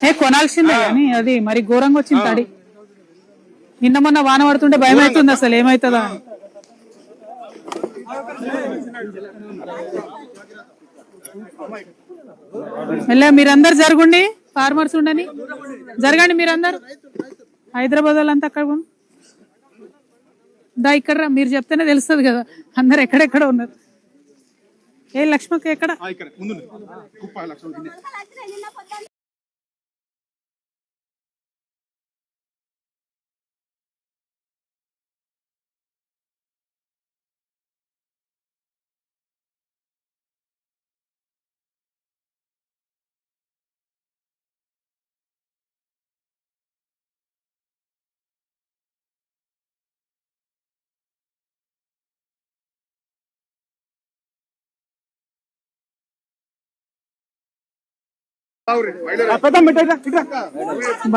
ఏ కొనాల్సిందే కానీ అది మరి ఘోరంగా వచ్చింది తడి. నిన్న మొన్న వాన పడుతుంటే భయం అవుతుంది అసలు ఏమవుతుందా మెల్ల మీరందరు జరగండి ఫార్మర్స్ ఉండని. జరగండి మీరందరు. హైదరాబాద్ వాళ్ళంతా అక్కడ దా ఇక్కడ రా, మీరు చెప్తేనే తెలుస్తుంది కదా అందరు ఎక్కడెక్కడ ఉన్నారు. ఏ లక్ష్మక్క ఎక్కడ?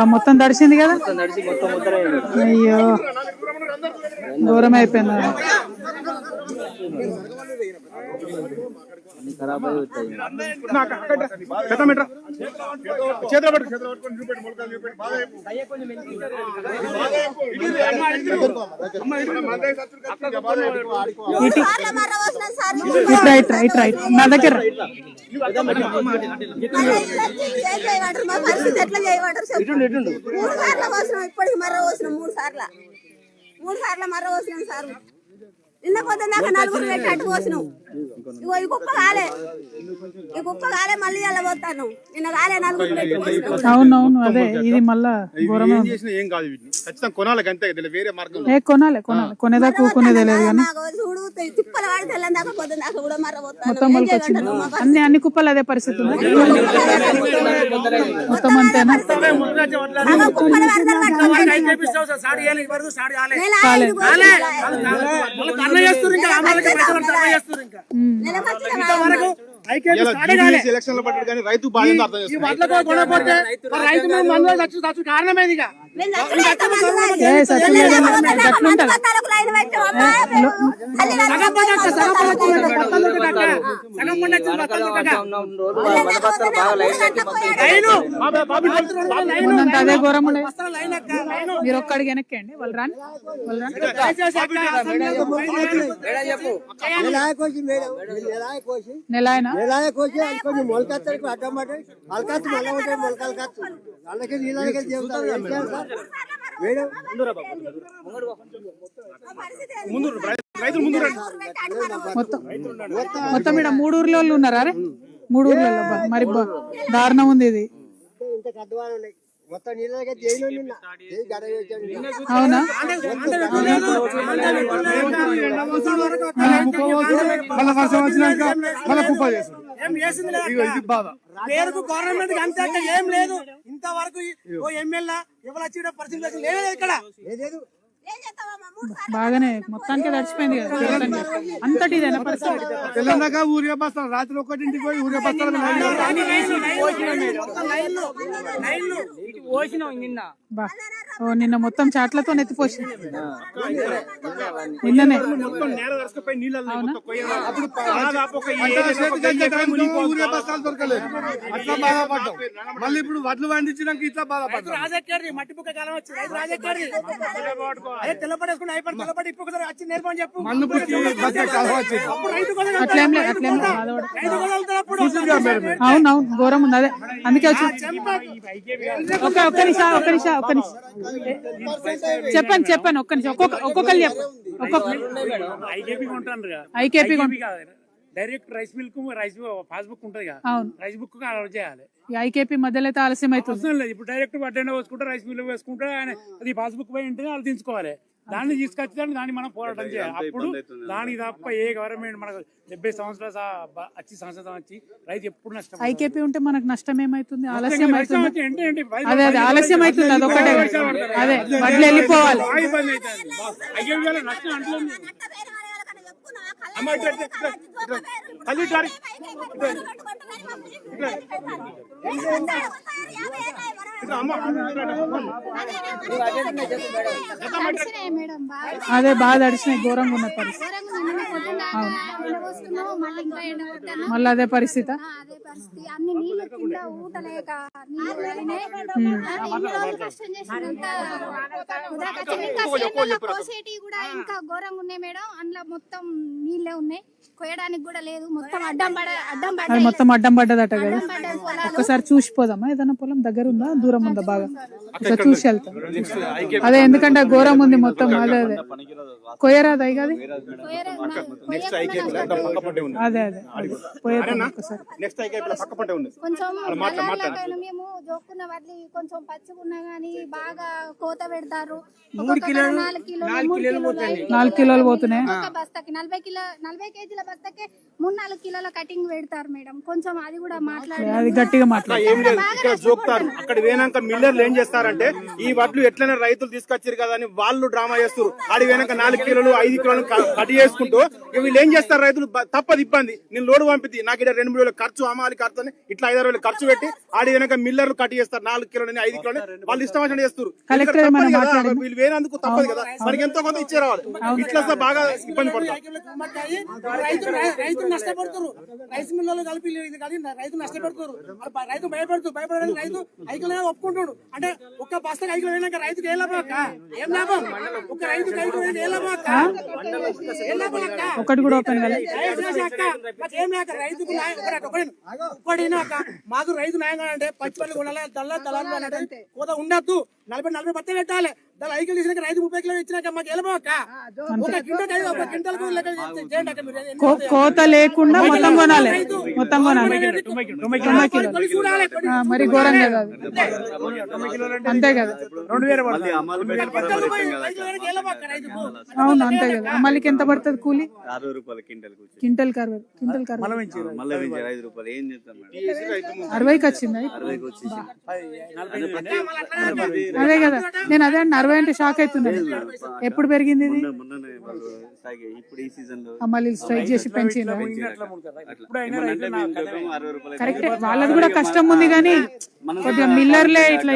మొత్తం తడిసింది కదా? అయ్యో. ఘోరం అయిపోయింది చేతిలో పట్టు చేతిలో పట్టుకొని చూపెట్టు మొలకలు చూపెట్టు బాగా రైట్ రైట్ రైట్. నా దగ్గర. మూడు సార్లు పోసినాం ఇప్పటికి మర్ర పోసినాం మూడు సార్లు మూడు సార్లు మర్ర పోసినాం సార్. నిన్న పొద్దున దాకా నలుగురు పెట్టి అట్టు పోసినాం. ఇగో ఈ కాలే. ఈ కాలే మళ్ళీ అలా పోతాను. నిన్న కాలే నలుగురు అవునవును అదే ఇది మళ్ళా ఘోరమే ఏం ఉంది. చేసినా ఏం కాదు వీటిని ఖచ్చితంగా కొనాలి అంతే కదా వేరే మార్గం ఏ కొనాలి కొనాలి. కొనేదా కూకునేదే లేదు కానీ. చూడు తిప్పలు వాడి కూడా మర్ర మొత్తం మొలకొచ్చింది అన్ని అన్ని కుప్పలు అదే పరిస్థితి ఉంది? మొత్తం అంతేనా? సగం కుప్పలు వరదలు పట్టుకొని నెల ఐదు కోట్లు నెలకు వచ్చిన ఇలా జీవీఎస్ ఎలక్షన్ పడ్డాడు కానీ రైతు అర్థం చేసుకోవాలి రైతు మీద చచ్చు చచ్చు కారణమేది అదే ఘోరం ఉండే బస్తాల లైన్ అక్క లైను మీరు ఒక్కడికి వెనక్కండి వాళ్ళు రాని వాళ్ళు రాని నెల ఆయన నెలాయకోసి అది కొంచెం మొలకత్తలకు అడ్డం పడ్డాయి. మొలకత్తు మళ్ళీ ఉంటాయి మొలకలు కత్తు వాళ్ళకి మేడం. ముందు రైతులు ముందు రండి మొత్తం. మొత్తం. ఇక్కడ మూడు ఊర్లో వాళ్ళు ఉన్నారా మూడు ఊర్లలో. మరి దారుణం ఉంది ఇది. ఇంత కద్దవాళ్ళు ఉన్నాయి. అవునా? మళ్ళీ వర్షం వచ్చినాక మళ్ళీ కుప్ప. పేరుకు గవర్నమెంట్ అంతే ఏం లేదు. ఇంతవరకు ఓ ఎమ్మెల్యే ఎవరు వచ్చి పరిస్థితి లేదు ఇక్కడ. బాగానే మొత్తానికి తడిచిపోయింది. అంతటి బస్తాలు రాత్రి ఒక్కటింటికి పోయి ఊరిగా బస్తాలు నిన్న మొత్తం చాట్లతో నెత్తిపోసి నిన్ననే బస్తాలు దొరకలేదు అట్లా బాధపడ్డాం మళ్ళీ ఇప్పుడు వడ్లు పండించినాక ఇట్లా బాధపడ్డాం రాజకీయ మట్టి పుక్క కాలం వచ్చింది రాజకీయ అదే తెల్లపడేసుకుని అయిపోయి తెల్లపడి ఇప్పుడు ఒకసారి వచ్చి నేర్పని చెప్పు. మన్ను పుట్టి అవును అవును ఘోరం ఉంది అదే. అందుకే వచ్చి ఒక ఒక్క నిమిషం ఒక్క నిమిషం ఒక్క నిమిషం. చెప్పండి చెప్పండి ఒక్క నిమిషం. ఒక్కొక్క ఒక్కొక్కరు చెప్పు. ఒక్కొక్క IKP IKP direct rice mill rice passbook ఉంటుంది కదా. రైస్ బుక్ అలౌట్ చేయాలి. ఈ ఐకేపీ మధ్యలో అయితే ఆలస్యం అవుతుంది. అవసరం లేదు. ఇప్పుడు డైరెక్ట్ వడ్డైనా వేసుకుంటే రైస్ మిల్ వేసుకుంటే ఆయన అది పాస్బుక్ పోయి ఉంటుంది వాళ్ళు తీసుకోవాలి. దాన్ని తీసుకొచ్చి దాన్ని దాన్ని మనం పోరాటం చేయాలి. అప్పుడు దానికి తప్ప ఏ గవర్నమెంట్ మనకు డెబ్బై సంవత్సరాలు వచ్చి సంవత్సరం వచ్చి రైతు ఎప్పుడు నష్టం ఐకేపీ ఉంటే మనకు నష్టం ఏమైతుంది? ఆలస్యం అవుతుంది? అదే అదే ఆలస్యం అవుతుంది అదొకటే. అదే వడ్లు వెళ్ళిపోవాలి. నష్టం తల్లి జారి అదే బాగా తడిచినాయి ఘోరంగా ఉన్న పరిస్థితి. మళ్ళీ అదే పరిస్థితి? ఇంకా ఘోరంగా ఉన్నాయి మేడం. అందులో మొత్తం నీళ్ళే ఉన్నాయి. కోయడానికి కూడా లేదు. మొత్తం అడ్డం పడ అడ్డం అది పడ్డాయి. మొత్తం అడ్డం పడ్డదట కదా. ఒక్కసారి చూసిపోదామా ఏదైనా పొలం దగ్గర ఉందా? దూరం ఉందా బాగా? ఒకసారి చూసి వెళ్తాం. అదే ఎందుకంటే ఆ ఘోరం ఉంది మొత్తం. అదే అదే. కొయ్యరాదు నెక్స్ట్ ఐకే పక్క పంటే ఉంది. అదే అదే. పోయేద్దాం ఒక్కసారి. నెక్స్ట్ ఐకే పక్క పంటే ఉంది. కొంచెం మేము జోక్కున్న వడ్లు కొంచెం పచ్చిగున్నా గానీ బాగా కోత పెడతారు. ఒక్కొక్క కాడ నాలుగు కిలోలు మూడు కిలోలు ఐదు నాలుగు కిలోలు పోతున్నాయి. బస్తాకి నలభై కిలో నలభై కేజీల బస్తాకే మూడు నాలుగు కిలోల కటింగ్ పెడతారు మేడం. కొంచెం అది కూడా మాట్లాడి అది గట్టిగా మాట్లాడు. ఏం లేదు ఇక్కడ జోక్తారు. అక్కడ పోయినాక మిల్లర్లు ఏం చేస్తారంటే ఈ వడ్లు ఎట్లనే రైతులు తీసుకొచ్చారు కదా అని వాళ్ళు డ్రామా చేస్తారు ఆడి పోయినాక నాలుగు కిలోలు ఐదు కిలోలు క- కట్ చేసుకుంటూ ఇక వీళ్ళు ఏం చేస్తారు రైతులు? బ- తప్పదు ఇబ్బంది. నేను లోడు పంపితే నాకు ఇక్కడ రెండు మూడు వేల ఖర్చు అమ్మాలి ఖర్చు అని ఇట్లా ఐదారు వేలు ఖర్చు పెట్టి ఆడి వెనక మిల్లర్లు కట్ చేస్తారు. నాలుగు కిలోలు ఐదు కిలోలు వాళ్ళు ఇష్టం వచ్చినట్టు చేస్తారు కలెక్టర్ ఎందుకంటే ఏమైనా తప్పదు కదా, మాట్లాడిందా? వీళ్ళు వేరేందుకు తప్పదు కదా. మనకి ఎంతో కొంత ఇచ్చే రావాలి ఇట్లా బాగా ఇబ్బంది పడతాం రైతు రైతు నష్టపడుతున్నారు. రైస్ మిల్లలో కలిపి ఇది కలిపి రైతు నష్టపెడుతున్నారు. రైతు భయపడుతూ భయపడడానికి రైతు ఐకులనే ఒప్పుకుంటాడు అంటే ఒక్క బస్తా ఐకులు అయినాక రైతుకి ఏం లాభం అక్క? ఏం లాభం? ఒక రైతుకి ఐకులు అయినాక ఏం లాభం అక్క? ఏం లాభం అక్క? ఒకటి కూడా ఓపెన్ అక్క. ఏం లేక రైతుకు న్యాయం ఒకటి మాకు రైతు న్యాయంగా అంటే పచ్చి పళ్ళు కొనాలి దళ దళాలు అంటే కోత ఉండద్దు. నలభై నలభై బత్త పెట్టాలి. దాని ఐకిలు తీసినాక రైతు ముప్పై కిలో ఇచ్చినాక మాకు వెళ్ళబో అక్క ఒక క్వింటల్ ఒక క్వింటల్ లెక్క చేయండి అక్క మీరు. ఎన్ని కో- కోత లేకుండా మొత్తం కొనాలి. మొత్తం కొనాలి. చూడాలి మరి ఘోరం కదా. అంతే. కదా. అవును అంతే కదా. మళ్ళీ ఎంత పడుతుంది కూలి? అరవై రూపాయల క్వింటల్ కూర్చొని. క్వింటల్ కరవై క్వింటల్ కరవై. మళ్ళీ పెంచారు. ఐదు రూపాయలు. ఏం చేస్తాం మేడం? అరవైకి వచ్చింది? అదే కదా. నేను అదే అండి అరవై అంటే షాక్ అవుతున్నాను ఎప్పుడు పెరిగింది ఇది? మొన్న మొన్ననే వాళ్ళు సాగే ఇప్పుడు ఈ సీజన్లో. ఆ, మళ్ళీ స్ట్రైక్ చేసి పెంచిందా? రూపాయలు కరెక్ట్. వాళ్ళది కూడా కష్టం ఉంది కానీ కొద్దిగా మిల్లర్లే ఇట్లా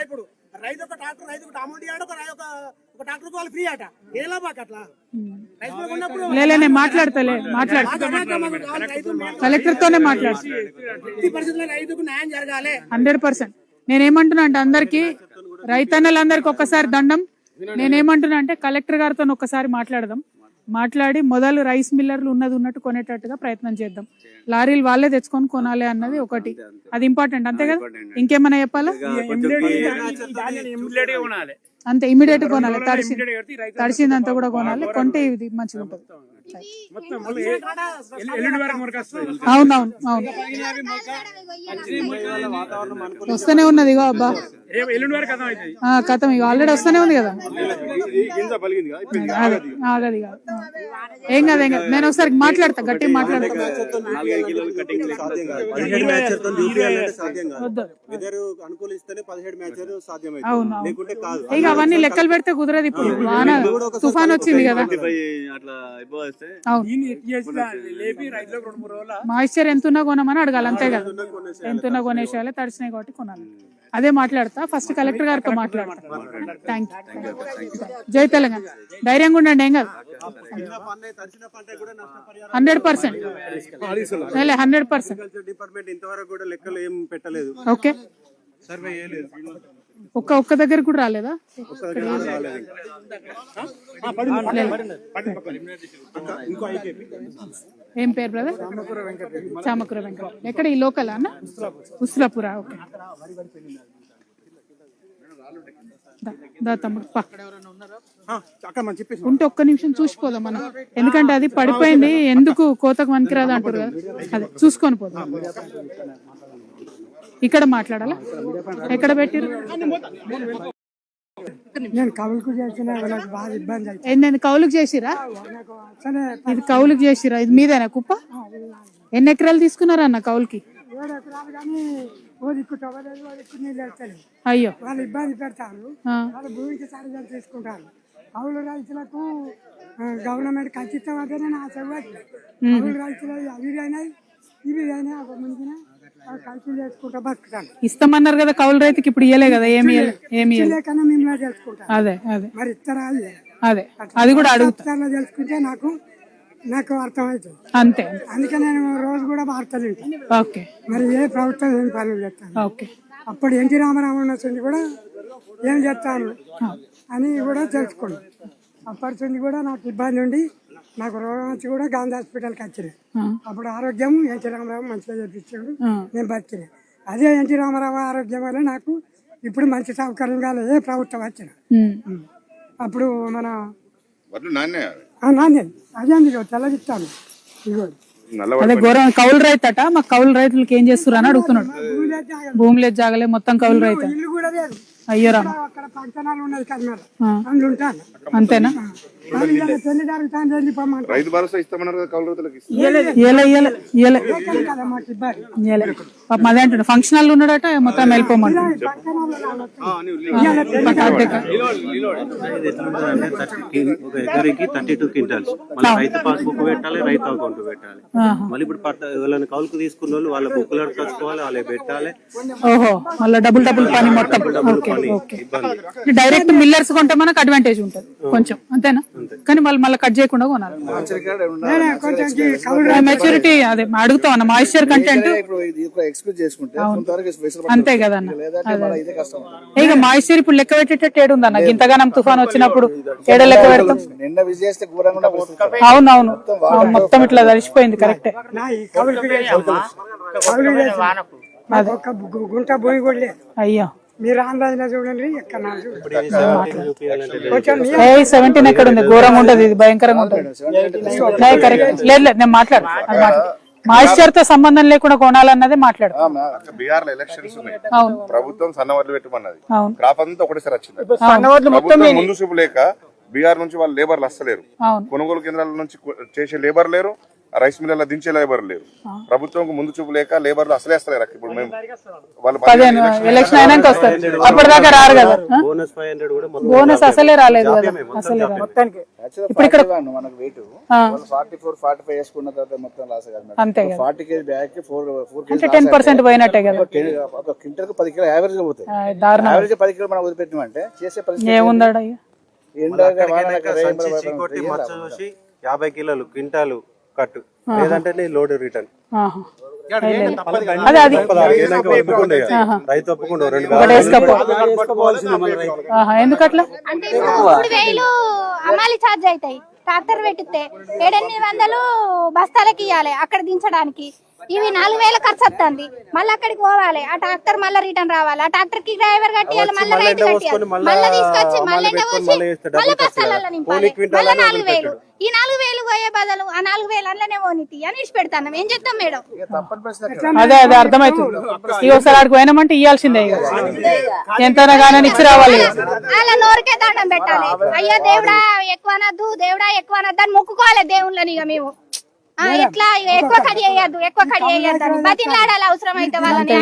ఇప్పుడు. రైతు ఒక ట్రాక్టర్ రైతు ఒక అమౌంట్ ఇవ్వడు ఒక రై- ఒక ఒక ట్రాక్టర్ వాళ్ళు ఫ్రీ అట ఏ లాభాక అట్లా? రైతులకు ఉన్నప్పుడు లేలే నేను మాట్లాడతలే మాట్లాడు. కలెక్టర్ తోనే మాట్లాడు. పరిస్థితుల్లో రైతుకు న్యాయం జరగాలి. Hundred percent. నేనేమంటున్నా అంటే అందరికి రైతన్నలందరికి ఒక్కసారి దండం. నేనేమంటున్నా అంటే కలెక్టర్ గారితో ఒక్కసారి మాట్లాడదాం. మాట్లాడి మొదలు రైస్ మిల్లర్లు ఉన్నది ఉన్నట్టు కొనేటట్టుగా ప్రయత్నం చేద్దాం. లారీలు వాళ్ళే తెచ్చుకొని కొనాలి అన్నది ఒకటి. అది ఇంపార్టెంట్ అంతే కదా? ఇంకేమైనా చెప్పాలా? అంతే ఇమీడియట్ కొనాలి. తడిసి తడిసిందంతా కూడా కొనాలి. కొంటే ఇది మంచిగా ఉంటుంది వస్తుంది. అవునవును అవును. వస్తూనే ఉన్నది ఇగో అబ్బా. కథం ఇక ఆల్రెడీ వస్తూనే ఉంది కదా? ఆగదు ఏం కాదు ఏం కాదు. నేను ఒకసారి మాట్లాడతా గట్టిగా మాట్లాడతా. ఇక అవన్నీ లెక్కలు పెడితే కుదరదు ఇప్పుడు. వాన తుఫాన్ వచ్చింది కదా. మాయిశ్చర్ ఎంతున్నా కొనమని అడగాలి అంతే కదా. ఎంతున్నా కొనేసేయాలి తడిసినాయి కాబట్టి. కొనాలి. అదే మాట్లాడతా. ఫస్ట్ కలెక్టర్ గారితో మాట్లాడతా థ్యాంక్ యూ జై తెలంగాణ. ధైర్యంగా ఉండండి ఏం కాదు. Hundred percent. Hundred percent. Department ఇంతవరకు కూడా లెక్కలు ఏం పెట్టలేదు. ఓకే. సర్వే ఒక్క ఒక్క దగ్గర కూడా రాలేదా? ఏం పేరు బ్రదర్ చామకూర వెంకట. ఎక్కడ? ఈ లోకల్ అన్న? ఉస్లాపురా ఓకే. దా- తమ్ముడు ఉంటే ఒక్క నిమిషం చూసిపోదాం మనం. ఎందుకంటే అది పడిపోయింది ఎందుకు కోతకు వనికిరాదు అంటారు కదా? అదే చూసుకొని పోదాం. ఇక్కడ మాట్లాడాలా? ఎక్కడ పెట్టిరు నేను కవులకు చేసిన నాకు బాగా ఇబ్బంది అయింది ఏంది కౌలుకు చేసిరా? ఇది కౌలుకు చేసిరా? ఇది మీదేనా కుప్ప? ఎన్ని ఎకరాలు కౌలుకి? దిక్కు నీళ్ళు వెళ్తలేదు అయ్యో. వాళ్ళు ఇబ్బంది పెడతారు. వాళ్ళు భూమికి సరిగ్గా తీసుకుంటారు. కౌలు రైతులకు గవర్నమెంట్ ఖచ్చితం అంటేనే నా చెవ్వాలి రైతులు అవి అయినాయి ఇవి అయినాయి ఒక ముందున చేసుకుంటా బతుకుతాను. ఇస్తామన్నారు కదా కౌలు రైతుకి ఇప్పుడు ఇయ్యలే కదా ఏమి ఏమి లేకన్నా మిమ్మల్ని తెలుసుకుంటాను అదే అదే. మరి ఇస్తారా? అదే అది కూడా అడుగుతా. తెలుసుకుంటే నాకు నాకు అర్థమవుతుంది. అంతే. అందుకే నేను రోజు కూడా వార్తలు ఓకే. మరి ఏ ప్రభుత్వం ఏం పనులు చేస్తాను. ఓకే. అప్పుడు ఎన్టీ రామారావు ఉన్నట్టుండి కూడా ఏం చేస్తాను అని కూడా తెలుసుకున్నాను అప్పటి నుండి కూడా నాకు ఇబ్బంది ఉండి నాకు రోగం వచ్చి కూడా గాంధీ హాస్పిటల్కి వచ్చినాయి ఆ. అప్పుడు ఆరోగ్యం ఎన్టీ రామారావు మంచిగా చేపించాడు. నేను బతికినా. అదే ఎన్టీ రామారావు ఆరోగ్యం వల్ల నాకు ఇప్పుడు మంచి సౌకర్యంగా లేదు. ఏ ప్రభుత్వం వచ్చిన. అప్పుడు మన నాన్నే అదే అందులో తెల్లగిస్తాను ఇదిగో. నల్ల అదే ఘోరం. కౌలు రైతు అట మా కౌలు రైతులకి ఏం చేస్తున్నారు అని అడుగుతున్నాడు. భూమి లేదు జాగలే. మొత్తం కౌలు రైతు. ఇల్లు కూడా లేదు. అయ్యో రామ. అంతేనా? రైతు భరోసా ఇస్తామన్నారు కదా కౌలు రైతులకు అదే అంటాడు ఫంక్షన్ హాల్ ఉన్నాడట మొత్తం వెళ్ళిపోమంటాడు. థర్టీ ఒక ఎకరికి థర్టీ టూ క్వింటాల్స్. మళ్ళీ రైతు పాస్బుక్ పెట్టాలి రైతు అకౌంట్ పెట్టాలి. మళ్ళీ ఇప్పుడు పట్ట ఎవరైనా కౌలుకు తీసుకున్న వాళ్ళు వాళ్ళ బుక్కులు అడకొచ్చుకోవాలి వాళ్ళే పెట్టాలి. ఓహో మళ్ళీ డబుల్ డబుల్ పని మొత్తం. Okay okay. డైరెక్ట్ మిల్లర్స్ కొంటే మనకు అడ్వాంటేజ్ ఉంటుంది కొంచెం అంతేనా? కానీ మళ్ళీ మళ్ళీ కట్ చేయకుండా కొనాలి. మెచ్యూరిటీ అదే అడుగుతాం అన్న మాయిశ్చర్ కంటెంట్ అంతే కదా అన్న లేదంటే మళ్ళీ ఇదే కష్టం ఇక మాయిశ్చర్ ఇప్పుడు లెక్క పెట్టేటట్టు ఏడుంది అన్న ఇంతగానం తుఫాన్ వచ్చినప్పుడు ఏడ లెక్క పెడతాం. నిన్న విజయ్ చేస్తే ఘోరంగా ఉన్న పరిస్థితి. అవును అవును అవును, మొత్తం ఇట్లా తడిసిపోయింది కరెక్టే అయ్యో. మీరు ఆంధ్రాలో చూడండి ఎక్కడ సెవెంటీన్ ఎక్కడ ఉంది? ఘోరంగా ఉంటది ఇది భయంకరంగా ఉంటది. లేదు, కరెక్ట్. లేదు లేదు నేను మాట్లాడు మాయిశ్చర్తో సంబంధం లేకుండా కొనాలన్నదే మాట్లాడు. బీహార్లో ఎలక్షన్స్ ఉన్నాయి. అవును. ప్రభుత్వం సన్నవడ్లు పెట్టమన్నది. అవును. క్రాప్ అంతా ఒకటేసారి వచ్చింది. ప్రభుత్వం ముందు. చూపు లేక బీహార్ నుంచి వాళ్ళు లేబర్లు వస్తలేరు అవును. కొనుగోలు కేంద్రాల నుంచి చేసే లేబర్ లేరు. రైస్ మిల్లలో దించే లేబర్ లేరు. ప్రభుత్వం ముందు చూపు లేక లేబర్లు అసలే వస్తలేరు. ఇప్పుడు మేము వాళ్ళు పదిహేను ఎలక్షన్ అయినాక వస్తారు. అప్పటిదాకా రారు కదా. ఆ? బోనస్ ఫైవ్ హండ్రెడ్ కూడా మొన్న బోనస్ అసలే రాలేదు కదా. అసలే ఇప్పుడు ఇక్కడ 41 మనకు weight forty four forty five వేసుకున్న తర్వాత మొత్తం లాస్ కాదు అంతే ఫార్టీ కేజీ బ్యాగ్కి ఫోర్ ఫోర్ అంటే టెన్ పర్సెంట్ పోయినట్టే కదా. ఒక క్వింటల్కు పది కిలో యావరేజ్గా పోతాయి యావరేజ్ పది కిలో మనం వదిలిపెట్టినామంటే చేసే పరిస్థితి ఏముందాడ ఇక? ఎండ యాభై కిలోలు క్వింటాలు కట్టు లేదంటే లోడ్ రిటర్న్ ఆహా. అదే అది. రైతు ఆహా, ఎందుకట్లా? అమ్మాలి ఛార్జ్ అవుతాయి. ట్రాక్టర్ పెట్టితే ఏడెనిమిది వందలు బస్తాలకి ఇవ్వాలి అక్కడ దించడానికి. ఇవి నాలుగు వేల ఖర్చు వస్తుంది మళ్ళీ అక్కడికి పోవాలి. ఆ ట్రాక్టర్ మళ్ళీ రిటర్న్ రావాలి. ఆ ట్రాక్టర్కి డ్రైవర్ కట్టియాలి మళ్ళీ రైతు కట్టియాలి. మళ్ళీ తీసుకొచ్చి మళ్ళీ పోసి మళ్ళీ బస్తాలలో నింపాలి. మళ్ళీ నాలుగు వేలు. ఈ నాలుగు వేలు పోయే బదులు ఆ నాలుగు వేలు అందులోనే పోనీతి. అని ఇచ్చి పెడతాను. ఏం చెప్తాం మేడం? అదే అదే అర్థమవుతుంది ఇక ఒకసారి ఆడికి పోయినామంటే ఇవ్వాల్సిందే ఎంతైనా కానీ ఇచ్చి రావాలి. అలా నోరుకే దండం పెట్టాలి. అయ్యో దేవుడా ఎక్కువ అనద్దు దేవుడా ఎక్కువ అనద్దు అని మొక్కుకోవాలి దేవుళ్ళని ఇక మేము. ఇక ఎక్కువ కడి వేయద్దు ఎక్కువ కడి వేయద్దు అని బతిలాడాలి అవసరం అయితే వాళ్ళని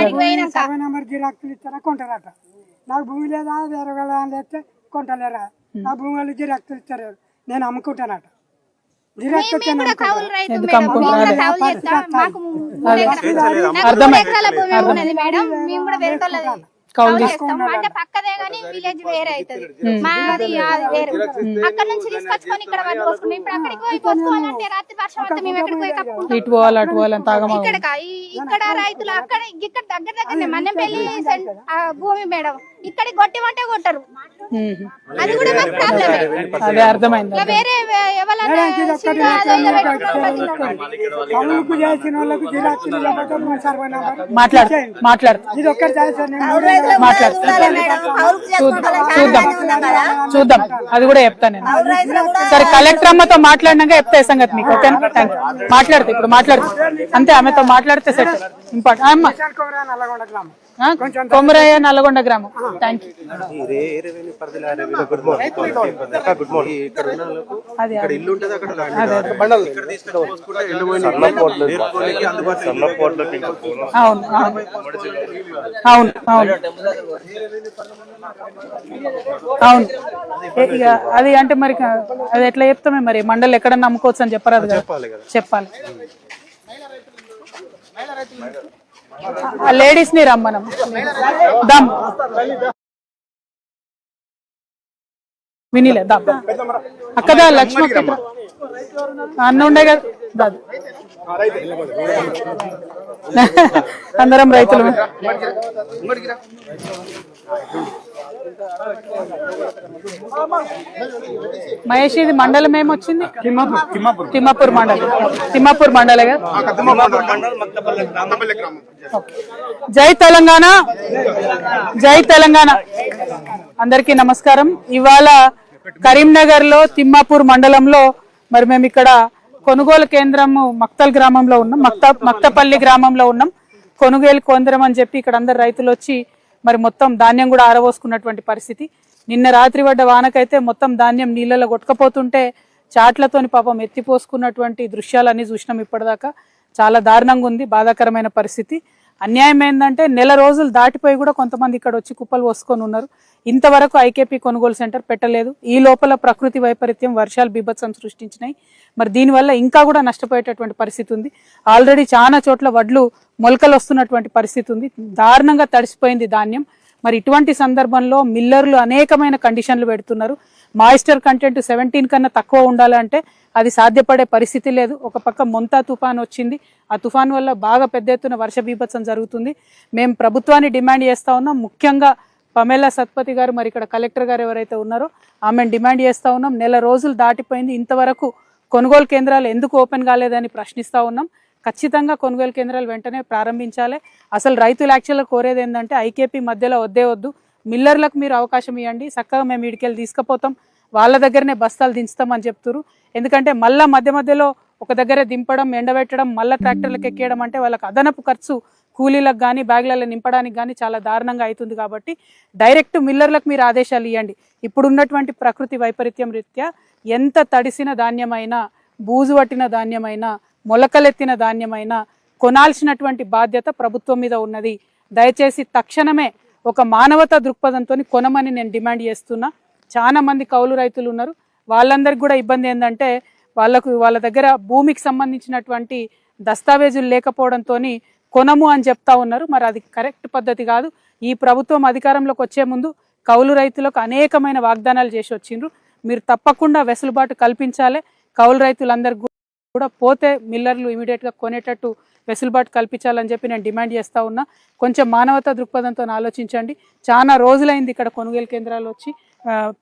నెంబర్ కొంటారట? నాకు భూమి లేదా వేరే వాళ్ళ దాంట్లో వేస్తే కొంటలేరా? నా భూమి వాళ్ళు గిరాకులు ఇస్తారు నేను అమ్ముకుంటానట. కూడా కౌలు అంటే. పక్కదే గానీ విలేజ్ వేరే అవుతుంది మాది అది వేరు. అక్కడ నుంచి తీసుకొచ్చుకొని ఇక్కడ ఇప్పుడు అక్కడికి పోయి పోసుకోవాలంటే రాత్రి వర్షం వస్తే మేము ఎక్కడికి పోయి కప్పుకుంటాం. ఇటు పోవాలి అటు పోవాలి అంత ఆగమా ఇక్కడ రైతులు అక్కడ ఇక్కడ దగ్గర దగ్గరనే మన్నెపల్లి భూమి మేడం. ఇక్కడ గొట్టి వంట కొట్టరు. అది కూడా మాకు ప్రాబ్లమే అదే అర్థమైంది ఇలా వేరే మాట్లాడు. మాట్లాడు ఇది ఒక్కటి చూద్దాం. చూద్దాం. అది కూడా చెప్తాను నేను. సరే కలెక్టర్ అమ్మతో మాట్లాడినాక చెప్తా ఈ సంగతి మీకు ఓకేనా? థ్యాంక్ యూ మాట్లాడితే ఇప్పుడు మాట్లాడుతూ. అంతే ఆమెతో మాట్లాడితే సెట్. ఇంపార్టెంట్ అమ్మ. కోరా నల్లగొండ గ్రామం. ఆ? కొమరయ్య నల్లగొండ గ్రామం థ్యాంక్ అవును అవును. అవును అవును. అవును. ఏ- ఇక అది అంటే మరి క- అది ఎట్లా చెప్తామే మరి? మండలి ఎక్కడ నమ్ముకోవచ్చు అని చెప్పరాదు కదా? చెప్పాలి కదా. చెప్పాలి. లేడీస్ని రమ్మనం. దమ్. వినిలే దమ్. అక్కదా లక్ష్మి అన్న ఉండే కదా అందరం రైతులు మహేష్ ఇది మండలం ఏమొచ్చింది? తిమ్మాపూర్ మండలం. తిమ్మాపూర్ మండలే కదా? జై తెలంగాణ. జై తెలంగాణ. అందరికీ నమస్కారం. ఇవాళ కరీంనగర్లో తిమ్మాపూర్ మండలంలో మరి మేము ఇక్కడ కొనుగోలు కేంద్రము మక్తల్ గ్రామంలో ఉన్నాం మక్త మక్తపల్లి గ్రామంలో ఉన్నాం. కొనుగోలు కేంద్రం అని చెప్పి ఇక్కడ అందరు రైతులు వచ్చి మరి మొత్తం ధాన్యం కూడా ఆరబోసుకున్నటువంటి పరిస్థితి. నిన్న రాత్రి పడ్డ వానకైతే మొత్తం ధాన్యం నీళ్ళలో కొట్టుకపోతుంటే చాట్లతోని పాపం ఎత్తిపోసుకున్నటువంటి దృశ్యాలన్నీ చూసినాం ఇప్పటిదాకా. చాలా దారుణంగా ఉంది బాధాకరమైన పరిస్థితి. అన్యాయం ఏంటంటే నెల రోజులు దాటిపోయి కూడా కొంతమంది ఇక్కడ వచ్చి కుప్పలు పోసుకొని ఉన్నారు. ఇంతవరకు ఐకేపీ కొనుగోలు సెంటర్ పెట్టలేదు. ఈ లోపల ప్రకృతి వైపరీత్యం వర్షాలు బీభత్సం సృష్టించినాయి. మరి దీనివల్ల ఇంకా కూడా నష్టపోయేటటువంటి పరిస్థితి ఉంది. ఆల్రెడీ చాలా చోట్ల వడ్లు మొలకలు వస్తున్నటువంటి పరిస్థితి ఉంది. దారుణంగా తడిసిపోయింది ధాన్యం. మరి ఇటువంటి సందర్భంలో మిల్లర్లు అనేకమైన కండిషన్లు పెడుతున్నారు. మాయిస్టర్ కంటెంట్ సెవెంటీన్ కన్నా తక్కువ ఉండాలంటే అది సాధ్యపడే పరిస్థితి లేదు. ఒక పక్క మొంతా తుఫాన్ వచ్చింది. ఆ తుఫాన్ వల్ల బాగా పెద్ద ఎత్తున వర్ష బీభత్సం జరుగుతుంది. మేము ప్రభుత్వాన్ని డిమాండ్ చేస్తూ ఉన్నాం. ముఖ్యంగా పమేలా సత్పతి గారు మరి ఇక్కడ కలెక్టర్ గారు ఎవరైతే ఉన్నారో ఆమెను డిమాండ్ చేస్తూ ఉన్నాం. నెల రోజులు దాటిపోయింది. ఇంతవరకు కొనుగోలు కేంద్రాలు ఎందుకు ఓపెన్ కాలేదని ప్రశ్నిస్తూ ఉన్నాం. ఖచ్చితంగా కొనుగోలు కేంద్రాలు వెంటనే ప్రారంభించాలి. అసలు రైతులు యాక్చువల్గా కోరేది ఏంటంటే ఐకేపీ మధ్యలో వద్దే వద్దు. మిల్లర్లకు మీరు అవకాశం ఇవ్వండి. చక్కగా మేము ఇడికెళ్ళి తీసుకుపోతాం. వాళ్ళ దగ్గరనే బస్తాలు దించుతామని చెప్తున్నారు ఎందుకంటే మళ్ళా మధ్య మధ్యలో ఒక దగ్గర దింపడం ఎండబెట్టడం మళ్ళీ ట్రాక్టర్లకు ఎక్కేయడం అంటే వాళ్ళకి అదనపు ఖర్చు. కూలీలకు కానీ బ్యాగులలో నింపడానికి కానీ చాలా దారుణంగా అవుతుంది కాబట్టి డైరెక్ట్ మిల్లర్లకు మీరు ఆదేశాలు ఇవ్వండి. ఇప్పుడున్నటువంటి ప్రకృతి వైపరీత్యం రీత్యా ఎంత తడిసిన ధాన్యమైనా బూజు పట్టిన ధాన్యమైనా మొలకలెత్తిన ధాన్యమైనా కొనాల్సినటువంటి బాధ్యత ప్రభుత్వం మీద ఉన్నది. దయచేసి తక్షణమే ఒక మానవతా దృక్పథంతో కొనమని నేను డిమాండ్ చేస్తున్నా. చాలా మంది కౌలు రైతులు ఉన్నారు. వాళ్ళందరికీ కూడా ఇబ్బంది ఏంటంటే వాళ్ళకు వాళ్ళ దగ్గర భూమికి సంబంధించినటువంటి దస్తావేజులు లేకపోవడంతో కొనము అని చెప్తా ఉన్నారు. మరి అది కరెక్ట్ పద్ధతి కాదు. ఈ ప్రభుత్వం అధికారంలోకి వచ్చే ముందు కౌలు రైతులకు అనేకమైన వాగ్దానాలు చేసి వచ్చిండ్రు. మీరు తప్పకుండా వెసులుబాటు కల్పించాలి. కౌలు రైతులందరికీ కూడా పోతే మిల్లర్లు ఇమీడియట్గా కొనేటట్టు వెసులుబాటు కల్పించాలని చెప్పి నేను డిమాండ్ చేస్తూ ఉన్నా. కొంచెం మానవతా దృక్పథంతో ఆలోచించండి. చాలా రోజులైంది ఇక్కడ కొనుగోలు కేంద్రాలు వచ్చి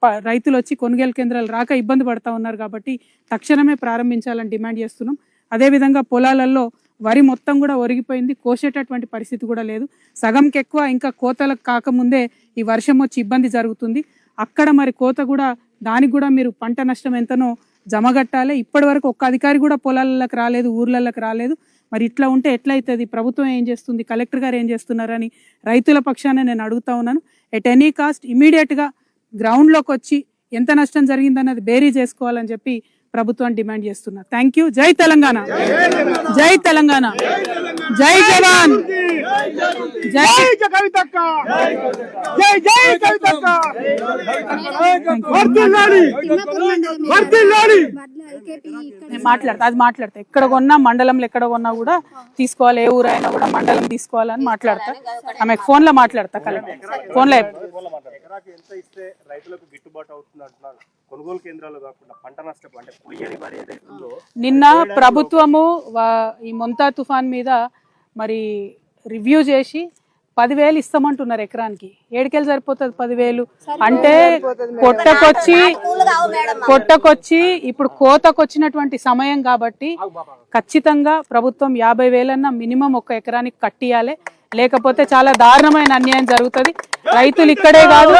ప- రైతులు వచ్చి కొనుగోలు కేంద్రాలు రాక ఇబ్బంది పడతా ఉన్నారు కాబట్టి తక్షణమే ప్రారంభించాలని డిమాండ్ చేస్తున్నాం. అదేవిధంగా పొలాలలో వరి మొత్తం కూడా ఒరిగిపోయింది. కోసేటటువంటి పరిస్థితి కూడా లేదు. సగంకి ఎక్కువ ఇంకా కోతలకు కాకముందే ఈ వర్షం వచ్చి ఇబ్బంది జరుగుతుంది. అక్కడ మరి కోత కూడా దానికి కూడా మీరు పంట నష్టం ఎంతనో జమగట్టాలి ఇప్పటి వరకు ఒక్క అధికారి కూడా పొలాలకు రాలేదు ఊర్లలోకి రాలేదు. మరి ఇట్లా ఉంటే ఎట్లయితుంది? ప్రభుత్వం ఏం చేస్తుంది? కలెక్టర్ గారు ఏం చేస్తున్నారని రైతుల పక్షాన నేను అడుగుతా ఉన్నాను. ఎట్ ఎనీ కాస్ట్ ఇమీడియట్గా గ్రౌండ్లోకి వచ్చి ఎంత నష్టం జరిగిందన్నది బేరీ చేసుకోవాలని చెప్పి ప్రభుత్వం డిమాండ్ చేస్తున్నా. థ్యాంక్ యూ జై తెలంగాణ. జై తెలంగాణ. జై జవాన్. జై జై కవితక్క జై జై కవితక్క నేను మాట్లాడతా అది మాట్లాడతా. ఎక్కడ కొన్నా మండలంలో ఎక్కడ కొన్నా కూడా తీసుకోవాలి. ఏ ఊరైనా కూడా మండలం తీసుకోవాలని మాట్లాడతా. ఆమె ఫోన్లో మాట్లాడతా కలెక్టర్. ఫోన్లో కొనుగోలు కేంద్రాలు కాకుండా పంట నష్టం అంటే నిన్న ప్రభుత్వము ఈ మొంతా తుఫాన్ మీద మరి రివ్యూ చేసి పదివేలు ఇస్తామంటున్నారు ఎకరానికి. ఏడుకెళ్ళి సరిపోతుంది పదివేలు? అంటే పొట్టకొచ్చి పొట్టకొచ్చి ఇప్పుడు కోతకొచ్చినటువంటి సమయం కాబట్టి ఖచ్చితంగా ప్రభుత్వం యాభై వేలన్న మినిమం ఒక ఎకరానికి కట్టియాలి. లేకపోతే చాలా దారుణమైన అన్యాయం జరుగుతుంది. రైతులు ఇక్కడే కాదు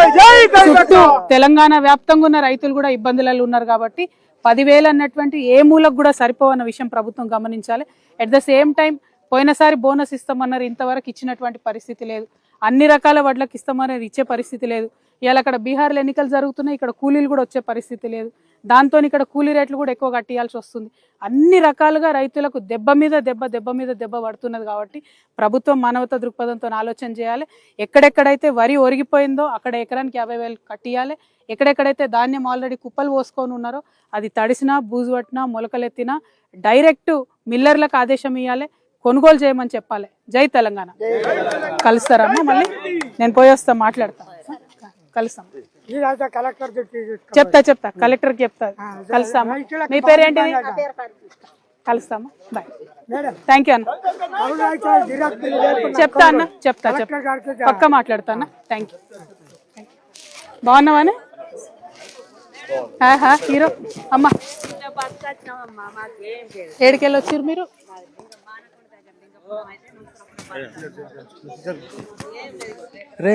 చుట్టూ తెలంగాణ వ్యాప్తంగా ఉన్న రైతులు కూడా ఇబ్బందులలో ఉన్నారు కాబట్టి పదివేలు అన్నటువంటి ఏ మూలకు కూడా సరిపోవన్న విషయం ప్రభుత్వం గమనించాలి. అట్ ద సేమ్ టైం పోయినసారి బోనస్ ఇస్తామన్నారు ఇంతవరకు ఇచ్చినటువంటి పరిస్థితి లేదు. అన్ని రకాల వడ్లకు ఇస్తామన్నారు ఇచ్చే పరిస్థితి లేదు. ఇవాళ అక్కడ బీహార్లో ఎన్నికలు జరుగుతున్నాయి ఇక్కడ కూలీలు కూడా వచ్చే పరిస్థితి లేదు. దాంతో ఇక్కడ కూలీ రేట్లు కూడా ఎక్కువ కట్టియాల్సి వస్తుంది. అన్ని రకాలుగా రైతులకు దెబ్బ మీద దెబ్బ దెబ్బ మీద దెబ్బ పడుతున్నది కాబట్టి ప్రభుత్వం మానవత దృక్పథంతో ఆలోచన చేయాలి. ఎక్కడెక్కడైతే వరి ఒరిగిపోయిందో అక్కడ ఎకరానికి యాభై వేలు కట్టియాలి. ఎక్కడెక్కడైతే ధాన్యం ఆల్రెడీ కుప్పలు పోసుకొని ఉన్నారో అది తడిసినా బూజు పట్టినా మొలకలెత్తినా డైరెక్ట్ మిల్లర్లకు ఆదేశం ఇవ్వాలి కొనుగోలు చేయమని చెప్పాలి. జై తెలంగాణ. కలుస్తారమ్మా మళ్ళీ. నేను పోయి వస్తా మాట్లాడతా. కలుస్తాం. ఇదంతా కలెక్టర్ చెప్తా చెప్తా. కలెక్టర్కి చెప్తా. కలుస్తామా? మీ పేరు ఏంటిది? కలుస్తామా? బాయ్. థ్యాంక్ యూ అన్న. చెప్తా అన్న. చెప్తా చెప్తా. పక్క మాట్లాడతా అన్న. థ్యాంక్ యూ బాగున్నావానే హా హీరో. అమ్మ. ఏడికెళ్ళి వచ్చారు మీరు? రే